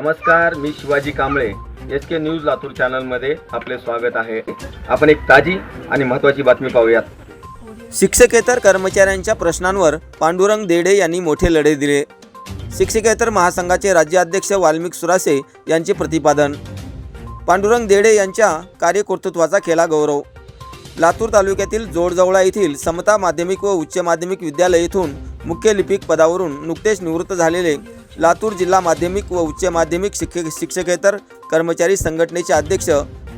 नमस्कार मी Shivaji Kamble. S K news Latur चॅनलमध्ये आपले स्वागत आहे. आपण एक ताजी आणि महत्त्वाची बातमी पाहूयात. शिक्षकेतर कर्मचाऱ्यांच्या प्रश्नांवर पांडुरंग देडे यांनी मोठे लढे दिले. शिक्षकेतर महासंघाचे राज्याध्यक्ष वाल्मिक सुरासे यांचे प्रतिपादन. पांडुरंग देडे यांच्या कार्यकर्तृत्वाचा केला गौरव. लातूर तालुक्यातील जोडजवळा येथील समता माध्यमिक व उच्च माध्यमिक विद्यालय येथून मुख्य लिपिक पदावरून नुकतेच निवृत्त झालेले लातूर जिल्हा माध्यमिक व उच्च माध्यमिक शिक्षक शिक्षकेतर कर्मचारी संघटनेचे अध्यक्ष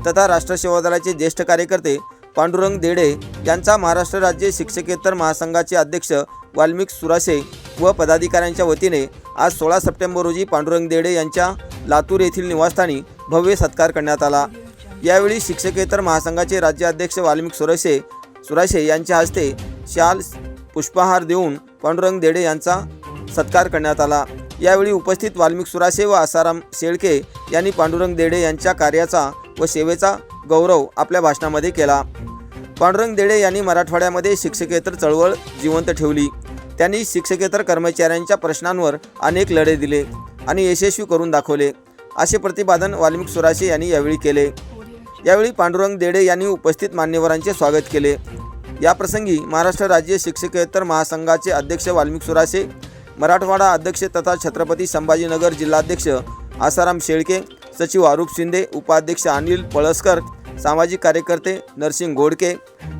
तथा राष्ट्रसेवा दलाचे ज्येष्ठ कार्यकर्ते पांडुरंग देडे यांचा महाराष्ट्र राज्य शिक्षकेतर महासंघाचे अध्यक्ष वाल्मिक सुराशे व पदाधिकाऱ्यांच्या वतीने आज सोळा सप्टेंबर रोजी पांडुरंग देडे यांच्या लातूर येथील निवासस्थानी भव्य सत्कार करण्यात आला. यावेळी शिक्षकेतर महासंघाचे राज्याध्यक्ष वाल्मिक सुराशे सुराशे यांच्या हस्ते शाल पुष्पहार देऊन पांडुरंग देडे यांचा सत्कार करण्यात आला. यावेळी उपस्थित वाल्मिक सुराशे व आसाराम शेळके यांनी पांडुरंग देडे यांच्या कार्याचा व सेवेचा गौरव आपल्या भाषणामध्ये केला. पांडुरंग देडे यांनी मराठवाड्यामध्ये शिक्षकेतर चळवळ जिवंत ठेवली. त्यांनी शिक्षकेतर कर्मचाऱ्यांच्या प्रश्नांवर अनेक लढे दिले आणि यशस्वी करून दाखवले. असे प्रतिपादन वाल्मिक सुराशे यांनी यावेळी केले. यावेळी पांडुरंग देडे यांनी उपस्थित मान्यवरांचे स्वागत केले. याप्रसंगी महाराष्ट्र राज्य शिक्षकेतर महासंघाचे अध्यक्ष वाल्मिक सुराशे मराठवाडा अध्यक्ष तथा छत्रपती संभाजीनगर जिल्हाध्यक्ष आसाराम शेळके सचिव आरूप शिंदे उपाध्यक्ष अनिल पळसकर सामाजिक कार्यकर्ते नरसिंग गोडके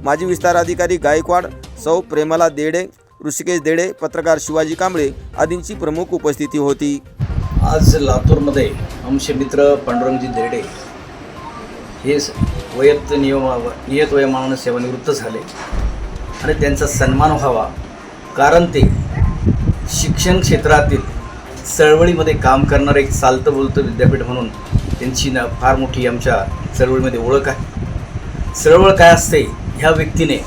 माजी विस्तार अधिकारी गायकवाड सौ प्रेमला देडे ऋषिकेश देडे पत्रकार शिवाजी कांबळे आदींची प्रमुख उपस्थिती होती. आज लातूरमध्ये आमचे मित्र पांडुरंगजी देडे हे वयत नियमा नियत वयमानानं सेवानिवृत्त झाले. आणि त्यांचा सन्मान व्हावा. कारण ते शिक्षण क्षेत्रातील चळवळीमध्ये काम करणारं एक चालतं बोलतं विद्यापीठ म्हणून त्यांची ना फार मोठी आमच्या चळवळीमध्ये ओळख आहे. चळवळ काय असते ह्या व्यक्तीने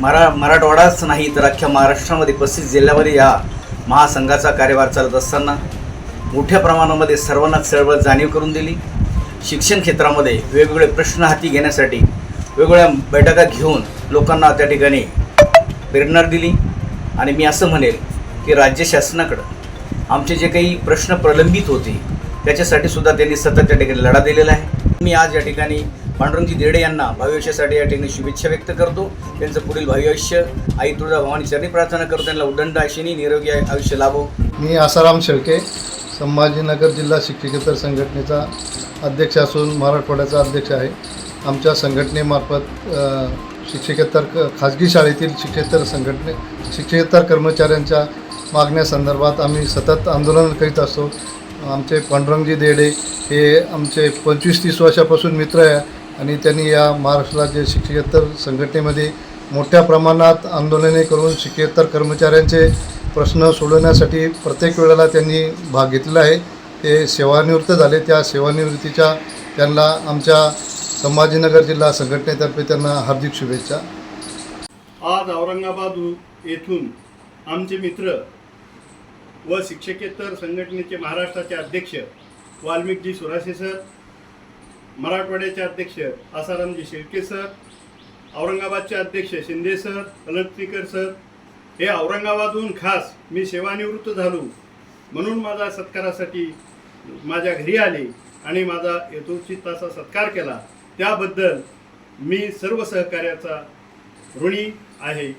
मरा मराठवाडाच नाही तर अख्ख्या महाराष्ट्रामध्ये पस्तीस जिल्ह्यामध्ये या महासंघाचा कार्यभार चालत असताना मोठ्या प्रमाणामध्ये सर्वांना चळवळ जाणीव करून दिली. शिक्षण क्षेत्रामध्ये वेगवेगळे प्रश्न हाती घेण्यासाठी वेगवेगळ्या बैठका घेऊन लोकांना त्या ठिकाणी प्रेरणा दिली. आणि मी असं म्हणेल की राज्य शासनाकडं आमचे जे काही प्रश्न प्रलंबित होते त्याच्यासाठी सुद्धा त्यांनी सतत त्या ठिकाणी लढा दिलेला आहे. मी आज या ठिकाणी पांडुरंगजी देडे यांना भाव्यायुष्यासाठी या ठिकाणी शुभेच्छा व्यक्त करतो. त्यांचं पुढील भाव्यायुष्य आई तुळजा भवानी चरणी प्रार्थना करतो. त्यांना उदंड आशिनी निरोगी आयुष्य लाभो. मी आसाराम शेळके संभाजीनगर जिल्हा शिक्षकेतर संघटनेचा अध्यक्ष असून मराठवाड्याचा अध्यक्ष आहे. आमच्या संघटनेमार्फत शिक्षकेतर क खाजगी शाळेतील शिक्षकेतर संघटने शिक्षकेतर कर्मचाऱ्यांच्या मागण्यासंदर्भात आम्ही सतत आंदोलन करीत असतो. आमचे पांडुरंगजी देडे हे आमचे पंचवीस तीस वर्षापासून मित्र आहे आणि त्यांनी या महाराष्ट्र राज्य शिक्षकेतर संघटनेमध्ये मोठ्या प्रमाणात आंदोलने करून शिक्षकेतर कर्मचाऱ्यांचे प्रश्न सोडवण्यासाठी प्रत्येक वेळेला त्यांनी भाग घेतलेला आहे. ते सेवानिवृत्त झाले. त्या सेवानिवृत्तीच्या त्यांना आमच्या संभाजीनगर जिल्हा संघटनेतर्फे त्यांना हार्दिक शुभेच्छा. आज औरंगाबाद येथून आमचे मित्र व शिक्षकेतर संघटनेचे महाराष्ट्राचे अध्यक्ष वाल्मिकजी सुरासे सर मराठवाड्याचे अध्यक्ष आसारामजी शेळके सर औरंगाबादचे अध्यक्ष शिंदे सर अनंतिकर सर हे औरंगाबादहून खास मी सेवानिवृत्त झालो. म्हणून माझा सत्कारासाठी माझ्या घरी आले आणि माझा यथोचित असा सत्कार केला. त्याबद्दल मी सर्व सहकार्याचा ऋणी आहे.